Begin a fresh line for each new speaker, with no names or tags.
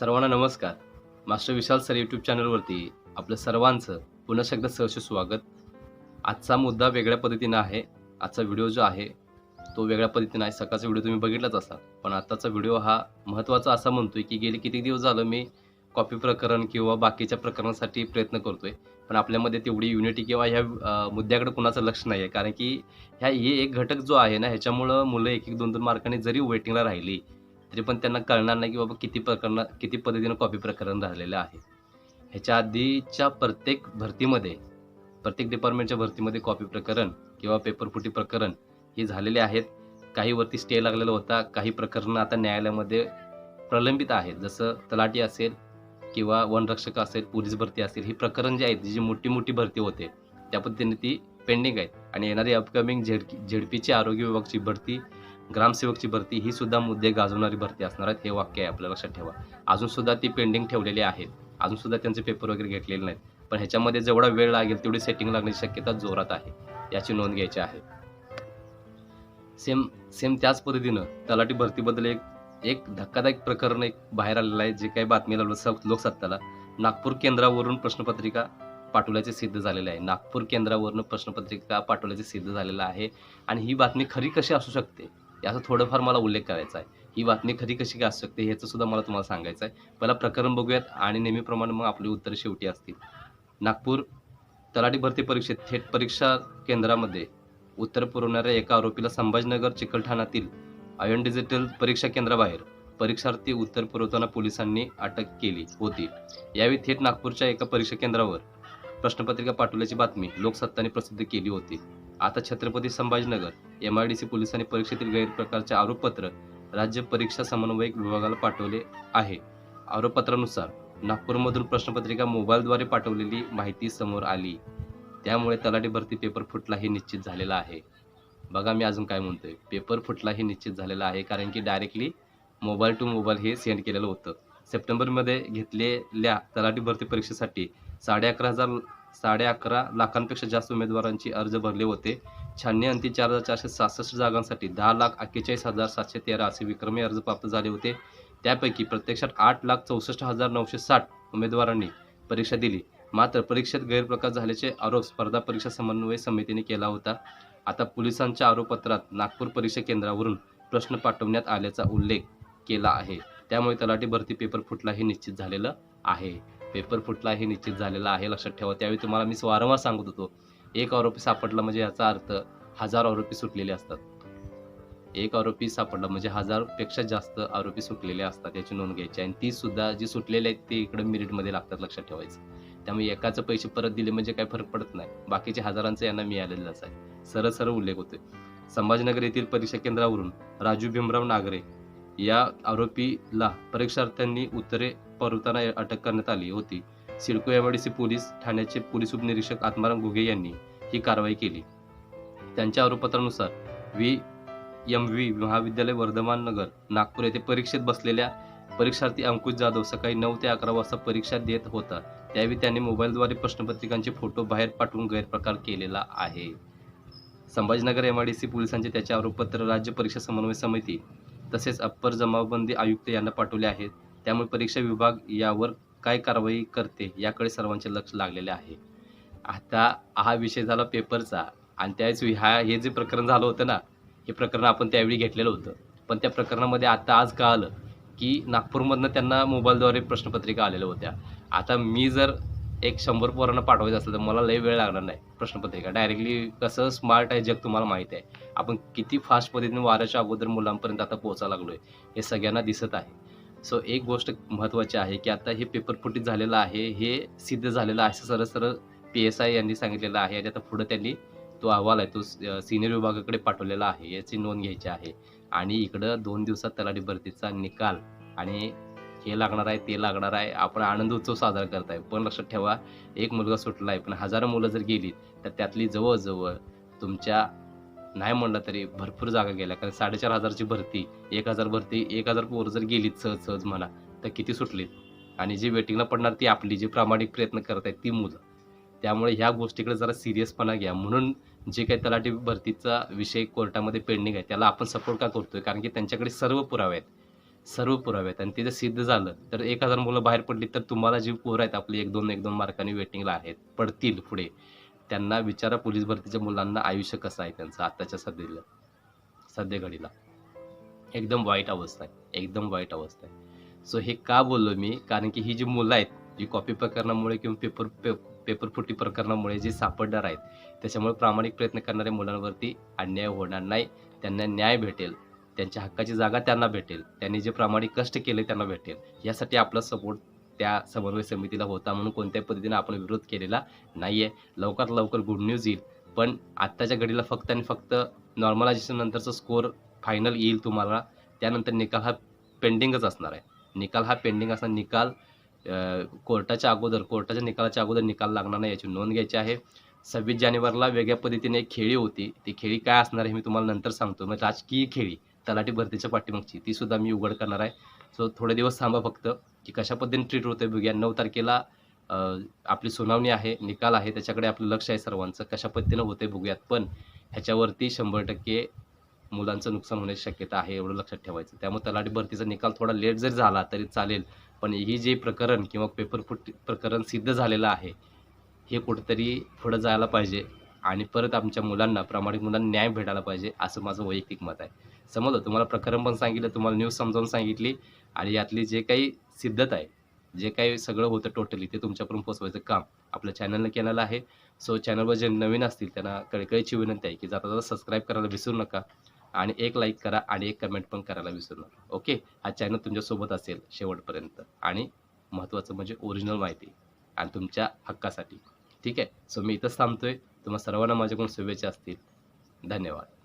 सर्वांना नमस्कार. मास्टर विशाल sir YouTube चॅनलवरती आपलं सर्वांचं पुन्हा एकदा सहर्ष स्वागत. आजचा मुद्दा वेगळ्या पद्धतीनं आहे. आजचा व्हिडिओ जो आहे तो वेगळ्या पद्धतीनं आहे. सकाळचा व्हिडिओ तुम्ही बघितलाच असाल. पण आत्ताचा व्हिडिओ हा महत्त्वाचा असा म्हणतोय की गेले किती दिवस झालं मी कॉपी प्रकरण किंवा बाकीच्या प्रकरणासाठी प्रयत्न करतोय. पण आपल्यामध्ये तेवढी युनिटी किंवा ह्या मुद्द्याकडे कुणाचं लक्ष नाही आहे कारण की ह्या हे एक घटक जो आहे ना ह्याच्यामुळं मुलं एक एक दोन दोन मार्काने जरी वेटिंगला राहिली तरी पण त्यांना कळणार नाही की बाबा किती प्रकरण किती पद्धतीनं कॉपी प्रकरण राहिलेलं आहे. ह्याच्या आधीच्या प्रत्येक भरतीमध्ये प्रत्येक डिपार्टमेंटच्या भरतीमध्ये कॉपी प्रकरण किंवा पेपरफुटी प्रकरण हे झालेले आहेत. काही वरती स्टे लागलेला होता काही प्रकरणं आता न्यायालयामध्ये प्रलंबित आहेत. जसं तलाठी असेल किंवा वनरक्षक असेल पोलीस भरती असेल ही प्रकरण जी आहेत जी मोठी मोठी भरती होते त्या पद्धतीने ती पेंडिंग आहेत. आणि येणारी अपकमिंग झेड झेडपीची आरोग्य विभागची भरती ग्रामसेवकची भरती ही सुद्धा मुद्दे गाजवणारी भरती असणार आहेत. हे वाक्य आहे आपल्या लक्षात ठेवा. अजून सुद्धा ती पेंडिंग ठेवलेली आहेत. अजून सुद्धा त्यांचे पेपर वगैरे घेतलेले नाहीत. पण ह्याच्यामध्ये जेवढा वेळ लागेल तेवढी सेटिंग लागण्याची शक्यता जोरात आहे. याची नोंद घ्यायची आहे. सेम सेम त्याच पद्धतीनं तलाठी भरतीबद्दल एक एक धक्कादायक प्रकरण एक बाहेर आलेलं आहे. जे काही बातमी लोक लोकसत्ताला. नागपूर केंद्रावरून प्रश्नपत्रिका पाठवल्याचे सिद्ध झालेले आहे. नागपूर केंद्रावरून प्रश्नपत्रिका पाठवल्याचे सिद्ध झालेलं आहे. आणि ही बातमी खरी कशी असू शकते? याचा थोडंफार मला उल्लेख करायचा आहे. ही बातमी खरी कशी काय असू शकते ह्याचं सुद्धा मला तुम्हाला सांगायचं आहे. पहिला प्रकरण बघूयात आणि नेहमीप्रमाणे मग आपली उत्तर शेवटी असतील. नागपूर तलाठी भरती परीक्षेत थेट परीक्षा केंद्रामध्ये उत्तर पुरवणाऱ्या एका आरोपीला संभाजीनगर चिकलठाणातील आयन डिजिटल परीक्षा केंद्राबाहेर परीक्षार्थी उत्तर पुरवताना पोलिसांनी अटक केली होती. यावेळी थेट नागपूरच्या एका परीक्षा केंद्रावर प्रश्नपत्रिका पाठवल्याची बातमी लोकसत्ताने प्रसिद्ध केली होती. आता Chhatrapati Sambhajinagar M I D C पोलिसांनी परीक्षेतील गैरप्रकारचे आरोपपत्र राज्य परीक्षा समन्वयक विभागाला पाठवले आहे. आरोपपत्रानुसार नागपूरमधून प्रश्नपत्रिका मोबाईलद्वारे पाठवलेली माहिती समोर आली. त्यामुळे तलाठी भरती पेपर फुटला हे निश्चित झालेला आहे. बघा मी अजून काय म्हणतोय. पेपर फुटला हे निश्चित झालेला आहे कारण की डायरेक्टली मोबाईल टू मोबाईल हे सेंड केलेलं होतं. सप्टेंबरमध्ये घेतलेल्या तलाठी भरती परीक्षेसाठी साडे अकरा हजार साडे अकरा लाखांपेक्षा जास्त उमेदवारांची अर्ज भरले होते. शहाण्णव अंती चार हजार चारशे सहासष्ट जागांसाठी दहा लाख अठ्ठेचाळीस हजार सातशे तेरा असे विक्रमी अर्ज प्राप्त झाले होते. त्यापैकी प्रत्यक्षात आठ लाख चौसष्ट हजार नऊशे साठ उमेदवारांनी परीक्षा दिली. मात्र परीक्षेत गैरप्रकार झाल्याचे आरोप स्पर्धा परीक्षा समन्वय समितीने केला होता. आता पोलिसांच्या आरोपपत्रात नागपूर परीक्षा केंद्रावरून प्रश्न पाठवण्यात आल्याचा उल्लेख केला आहे. त्यामुळे तलाठी भरती पेपर फुटला हे निश्चित झालेलं आहे. पेपर फुटला हे निश्चित झालेलं आहे लक्षात ठेवा. त्यावेळी तुम्हाला मी वारंवार सांगत होतो एक आरोपी सापडला म्हणजे याचा अर्थ हजार आरोपी सुटलेले असतात. एक आरोपी सापडला म्हणजे हजारपेक्षा जास्त आरोपी सुटलेले असतात याची नोंद घ्यायची आणि ती सुद्धा जी सुटलेले आहेत ते इकडे मिरिटमध्ये लागतात लक्षात ठेवायचं. त्यामुळे एकाचं पैसे परत दिले म्हणजे काही फरक पडत नाही. बाकीचे हजारांचं यांना मिळालेलंच आहे. सरळ सरळ उल्लेख होतोय. संभाजीनगर येथील परीक्षा केंद्रावरून राजू भीमराव नागरे या आरोपीला परीक्षार्थ्यांनी उत्तरे परवताना अटक करण्यात आली होती. सिडको एमआयडीसी पोलीस ठाण्याचे पोलीस उपनिरीक्षक आत्माराम घुगे यांनी ही कारवाई केली. त्यांच्या आरोपपत्रानुसार व्ही. एम. व्ही. महाविद्यालय वर्धमान नगर नागपूर येथे परीक्षेत बसलेल्या परीक्षार्थी अंकुश जाधव सकाळी नऊ ते अकरा वाजता परीक्षा देत होता. त्यावेळी त्यांनी मोबाईलद्वारे प्रश्नपत्रिकांचे फोटो बाहेर पाठवून गैरप्रकार केलेला आहे. संभाजीनगर एमआयडीसी पोलिसांचे त्याचे आरोपपत्र राज्य परीक्षा समन्वय समिती तसेच अप्पर जमावबंदी आयुक्त यांना पाठवले आहेत. त्यामुळे परीक्षा विभाग यावर काय कारवाई करते याकडे सर्वांचे लक्ष लागलेले आहे. आता हा विषय झाला पेपरचा आणि त्याच ह्या हे जे प्रकरण झालं होतं ना हे प्रकरण आपण त्यावेळी घेतलेलं होतं. पण त्या प्रकरणामध्ये आता आज कळालं की नागपूरमधनं त्यांना मोबाईलद्वारे प्रश्नपत्रिका आलेल्या होत्या. आता मी जर एक शंभर पोरांना पाठवायचं असलं तर मला लई वेळ लागणार नाही प्रश्नपत्रिका. डायरेक्टली कसं स्मार्ट आहे जग तुम्हाला माहिती आहे. आपण किती फास्ट पद्धतीने वाऱ्याच्या अगोदर मुलांपर्यंत आता पोहोचायला लागलो आहे हे सगळ्यांना दिसत आहे. सो एक गोष्ट महत्त्वाची आहे की आता हे पेपर फुटीत झालेलं आहे हे सिद्ध झालेलं आहे असं सरळ सरळ पी एस आय यांनी सांगितलेलं आहे. आणि आता पुढं त्यांनी तो अहवाल आहे तो सिनियर विभागाकडे पाठवलेला आहे याची नोंद घ्यायची आहे. आणि इकडं दोन दिवसात तलाठी भरतीचा निकाल आणि हे लागणार आहे ते लागणार आहे. आपण आनंद उत्सव साजरा करताय. पण लक्षात ठेवा एक मुलगा सुटला आहे पण हजारो मुलं जर गेली तर त्यातली जवळजवळ तुमच्या नाही म्हणलं तरी भरपूर जागा गेल्या. कारण साडेचार हजारची भरती एक हजार भरती एक हजार पोरं जर गेलीत सहज सहज म्हणा तर किती सुटलीत? आणि जी वेटिंगला पडणार ती आपली जी प्रामाणिक प्रयत्न करत आहेत ती मुलं. त्यामुळे ह्या गोष्टीकडे जरा सिरियसपणा घ्या. म्हणून जे काही तलाठी भरतीचा विषय कोर्टामध्ये पेंडिंग आहे त्याला आपण सपोर्ट का करतोय? कारण की त्यांच्याकडे सर्व पुरावे आहेत. सर्व पुरावे आहेत आणि ते जर सिद्ध झालं. तर एक हजार मुलं बाहेर पडली तर तुम्हाला जी पोरं आहेत आपली एक दोन एक दोन मार्कांनी वेटिंगला आहेत. पडतील पुढे. त्यांना विचारा पोलीस भरतीच्या मुलांना आयुष्य कसं आहे त्यांचं आत्ताच्या सध्याला सध्या घडीला. एकदम वाईट अवस्था आहे. एकदम वाईट अवस्था आहे. सो हे का बोललो मी? कारण की ही जी मुलं आहेत जी कॉपी प्रकरणामुळे किंवा पेपर पे पेपर फुटी प्रकरणामुळे जे सापडणार आहेत त्याच्यामुळे प्रामाणिक प्रयत्न करणाऱ्या मुलांवरती अन्याय होणार नाही. त्यांना न्याय भेटेल. त्यांच्या हक्काची जागा त्यांना भेटेल. त्यांनी जे प्रामाणिक कष्ट केले त्यांना भेटेल. यासाठी आपला सपोर्ट त्या समन्वय समितीला होता म्हणून कोणत्याही पद्धतीने आपण विरोध केलेला नाही आहे लवकरात लवकर गुड न्यूज येईल. पण आत्ताच्या घडीला फक्त आणि फक्त नॉर्मलायझेशन नंतरचा स्कोअर फायनल येईल तुम्हाला. त्यानंतर निकाल हा पेंडिंगच असणार आहे. निकाल हा पेंडिंग असणार. निकाल कोर्टाच्या अगोदर कोर्टाच्या निकालाच्या अगोदर निकाल लागणार नाही याची नोंद घ्यायची आहे. सव्वीस जानेवारीला वेगळ्या पद्धतीने एक खेळी होती. ती खेळी काय असणार आहे मी तुम्हाला नंतर सांगतो. मग राजकीय खेळी. तलाठी भरतीच्या पाठीमागची. ती सुद्धा मी उघड करणार आहे. सो थोडे दिवस थांबा फक्त की कशा पद्धतीने ट्रीट होते बघूया. नऊ तारखेला आपली सुनावणी आहे निकाल आहे त्याच्याकडे आपलं लक्ष आहे सर्वांचं. कशा पद्धतीनं होते बघूयात. पण ह्याच्यावरती शंभर टक्के मुलांचं नुकसान होण्याची शक्यता आहे एवढं लक्षात ठेवायचं. त्यामुळे तलाठी भरतीचा निकाल थोडा लेट जरी झाला तरी चालेल पण ही जे प्रकरण किंवा पेपर फुट प्रकरण सिद्ध झालेलं आहे हे कुठंतरी पुढं जायला पाहिजे. आणि परत आमच्या मुलांना प्रामाणिक मुलांना न्याय भेटायला पाहिजे असं माझं वैयक्तिक मत आहे. समजलं. तुम्हाला प्रकरण पण सांगितलं तुम्हाला न्यूज समजावून सांगितली आणि यातली जे काही सिद्धता आहे जे काही सगळं होतं टोटली ते तुमच्यापर्यंत पोचवायचं काम आपल्या चॅनलनं केलेलं आहे. सो चॅनलवर जे नवीन असतील त्यांना कळकळीची विनंती आहे की जाता जाता सबस्क्राईब करायला विसरू नका आणि एक लाईक करा आणि एक कमेंट पण करायला विसरू नका. ओके हा चॅनल तुमच्यासोबत असेल शेवटपर्यंत आणि महत्त्वाचं म्हणजे ओरिजिनल माहिती आणि तुमच्या हक्कासाठी. ठीक आहे? सो मी इथंच थांबतोय. तुम्हाला सर्वांना माझ्याकडून शुभेच्छा असतील. धन्यवाद.